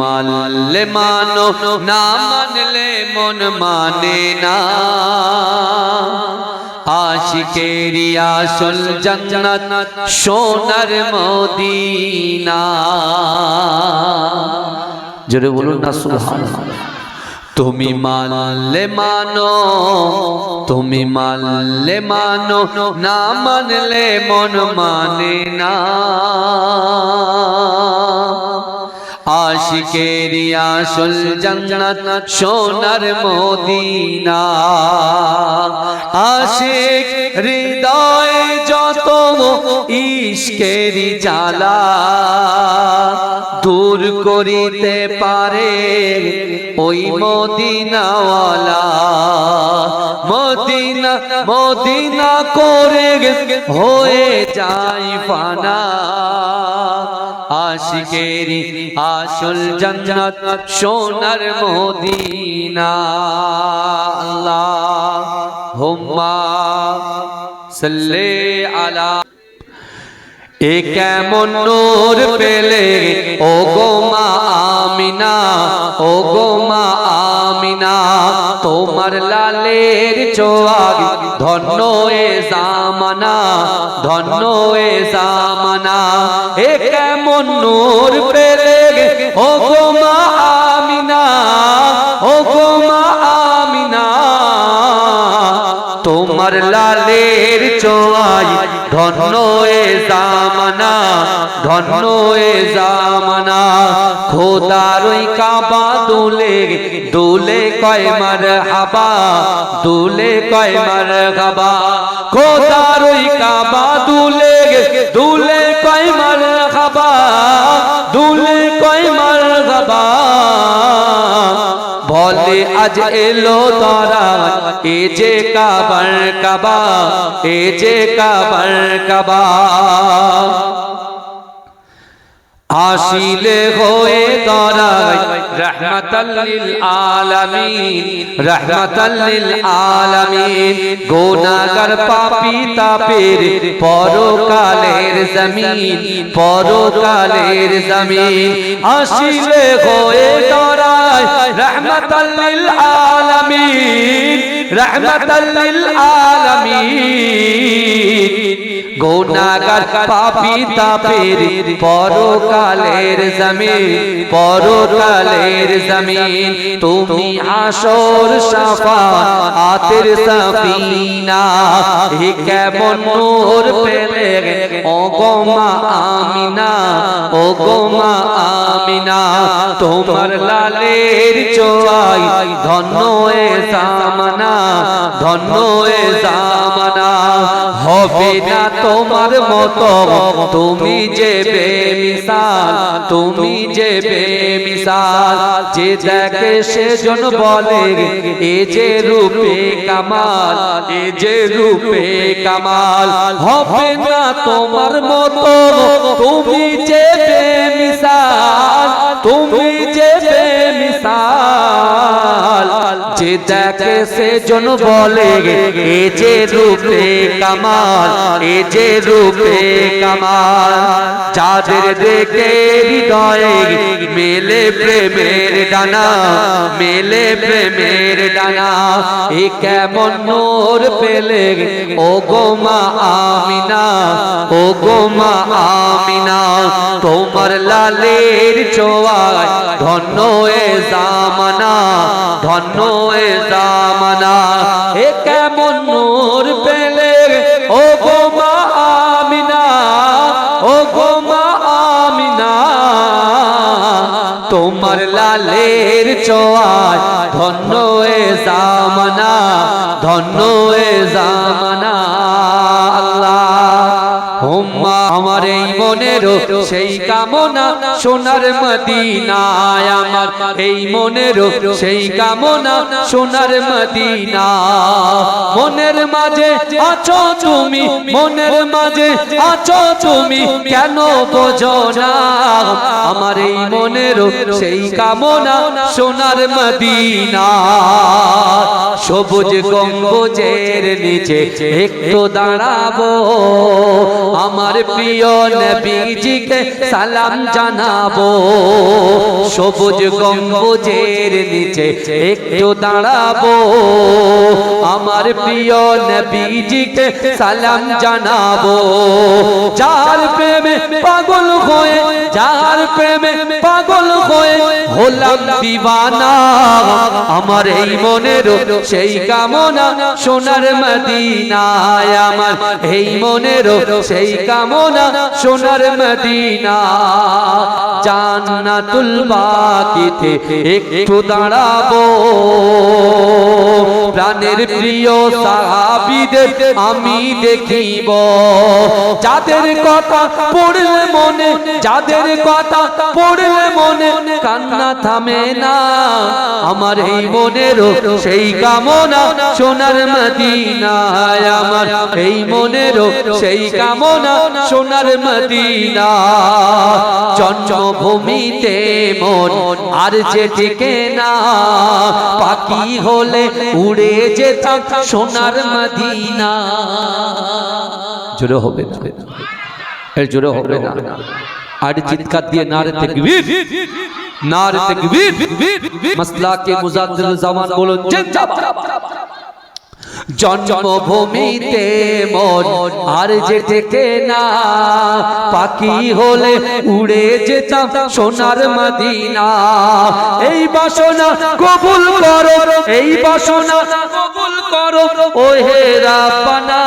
মানলে মানো, না মানলে মন মানে না। আশিকেরি আসল জান্নাত সোনার মদিনা। জোরে বলুন না, সুবহানাল্লাহ। তুমি মানলে মানো, তুমি মানলে মানো, না মানলে মন মানে না। আশিকেরি আসল জান্নাত সোনার মদিনা। আশিক হৃদয়ে যত ইশকেরি জ্বালা দূর করিতে পারে ওই মদিনাওয়ালা। মদিনা মদিনা করে হয়ে যায় ফানা। আশিকেরি আসল জান্নাত সোনার মদিনা। আল্লাহ হুম্মা সাল্লি আলা। এ কেমন নূর পেলে? ও গো মা আমিনা ও গো মা আমিনা, তোমার লালের চোয়াগ ধন্য এ জামানা, ধন্য এ জামানা। এ কেমন নূর পেলে ও গো মা আমিনা ও গো মা আমিনা। তোমার লালের চোয়াই ধন্য এ জামানা ধন্য এ জামানা। খোদার ওই কাবা দুলে দুলে কয় মার হাবা দুলে কয় মার হাবা খোদার ওই কাবা দুলে দুলে বলে, আজ এলো তারা, এ যে কাবার কাবা, এ যে কাবার কাবা। আসিলে হয়ে দাঁড়ায় রহমতাল্লিল আলামিন রহমতাল্লিল আলামিন। গোনাগার পাপি তাপের পরকালের জমিন পরকালের জমিন। আসিলে হয়ে দাঁড়ায় রহমতাল্লিল আলামিন। গোনাগার পাপি তাপের পরকালের জমিন পরকালের জমিন। তুমি হাসর সাফা আতের সাফিনা। হে কেমন নূর পেলে ও গো মা আমিনা ও গো মা আমিনা। তোমার লালের চোয়াই ধন্য এ জামানা, ধন্য এ জামানা। হবে না তোমার মতো। তুমি যে বেমিসাল, তুমি যে বেমিসাল, যে দেখে সেজন বলে, এ যে রূপে কামাল, এ যে রূপে কামাল। হবে না তোমার মতো। তুমি দেখে সেজন বলে, এ যে রূপে কামাল, এ যে রূপে কামাল। যাদের দেখে হৃদয়ে মেলে প্রেমের ডানা, মেলে প্রেমের ডানা, এ কেমন নূর পেলে ও গো মা আমিনা ও গো মা আমিনা। তোমার লালের চোয়ায় ধন্য এ জামানা, ধন্য এ জামানা এ কেমন নূর পেলে ও গো মা আমিনা ও গো মা আমিনা। তোমার লালের চোয়ায় ধন্য এ জামানা, ধন্য এ জামানা। আমার এই মনের সেই কামনা সোনার মদিনায় আমার। এই মনের সেই কামনা সোনার মদিনা মনের মাঝে আছো তুমি মনের মাঝে আছো তুমি কেন বোঝো না? আমার এই মনের সেই কামনা সোনার মদিনা। সবুজ গম্বুজের নিচে একটু দাঁড়াবো। আমার প্রিয় নবীজিকে সালাম জানাব। সবুজ গম্বুজের নিচে একটু দাঁড়াবো। আমার প্রিয় নবীজিকে সালাম জানাব। যার প্রেমে পাগল হয়ে যার প্রেমে পাগল হয়ে হলাম দিবানা আমার এই মনের সেই কামনা সোনার মদিনায়। আমার এই মনের সেই কামনা সোনার মদিনা। জান্নাতুল বাকিতে একটু দাঁড়াবো। প্রাণের প্রিয় সাহাবিদের আমি দেখিব। যাদের কথা পড়লে মনে, যাদের কথা পড়লে মনে কান্না থামে না। আমার এই মনের সেই কামনা সোনার মদিনায়। আমার এই মনের সেই কামনা সোনার মদিনা জন্মভূমিতে মন আর যে টিকে না পাখি হলে উড়ে যেতাম সোনার মদিনা। জোরে হবে না জোরে হবে না। আর চিৎকার দিয়ে নারে তাকবীর নারে তাকবীর মাসলা কে মুজাদ্দিদ জামান বলো জিন্দাবাদ! জন্মভূমিতে মন আর যে থেকে না, পাখি হলে উড়ে যেতাম সোনার মদিনা। এই বাসনা কবুল করো, এই বাসনা কবুল করো ও হেরা রাব্বানা।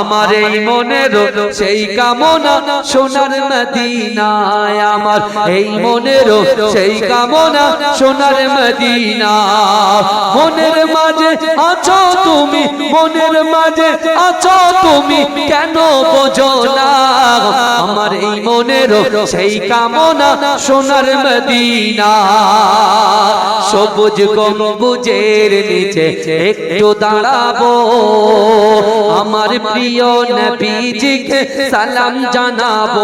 আমার এই মনের সেই কামনা সোনার মদিনায়। আমার এই মনের সেই কামনা সোনার মদিনা মনের মাঝে আছো তুমি মনের মাঝে আছো তুমি কেন বোঝো না? আমার এই মনের সেই কামনা সোনার মদিনা সবুজ গম্বুজের নিচে একটু দাঁড়াবো। আমার প্রিয় নবীজিকে সালাম জানাব।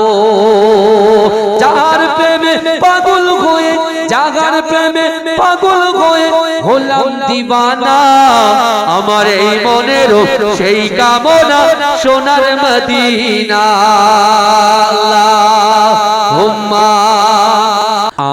যার প্রেমে পাগল হয়ে, জাগার প্রেমে পাগল হয়ে হলাম দিবানা। আমার এই মনের সেই কামনা সোনার মদিনা। আল্লাহুম্মা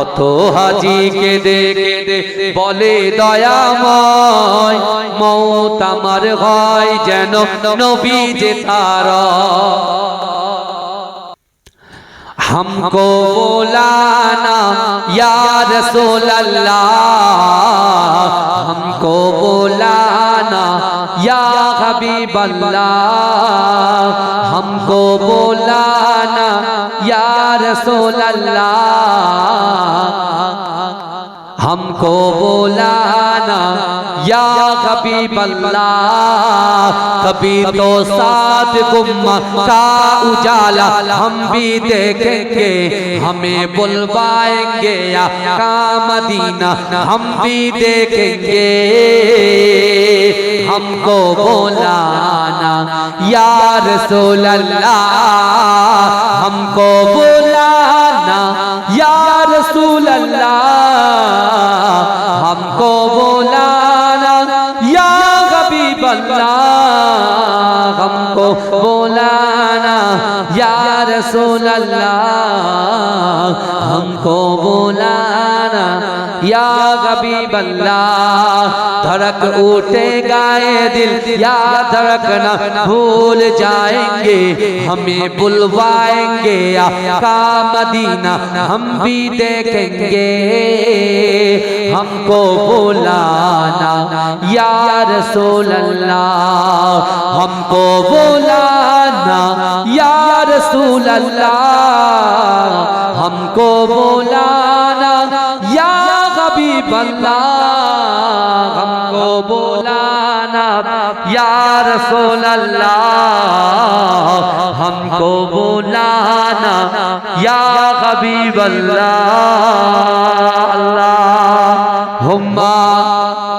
কত হাজি কেঁদে কেঁদে বলে দয়াময় মৌত আমার হয় যেন নবী যে তার हमको बोलाना या रसूल अल्लाह حبیب اللہ ہم کو بولانا یا رسول اللہ ہم کو بولانا، یا خبیب اللہ کبھی تو ساتھ گم کا اجالا، ہم بھی دیکھیں گے، ہمیں بلوائیں گے، یا مدینہ، ہم بھی دیکھیں گے۔ ہم کو بولانا، یا رسول اللہ، ہم کو بولانا۔ مولانا یا رسول اللہ ہم کو بولانا یا غبیب اللہ، دھڑک اٹھے گائے دل، یا دھڑکنا بھول جائیں گے، ہمیں بلوائیں گے آقا مدینہ، ہم بھی دیکھیں گے۔ ہم کو بولانا یا رسول اللہ، ہم کو بولانا یا رسول اللہ، ہم کو بولانا، یا غبیب اللہ، ہم کو بولانا، یا رسول اللہ، ہم کو بولانا، یا غبیب اللہ اللہ ہمہ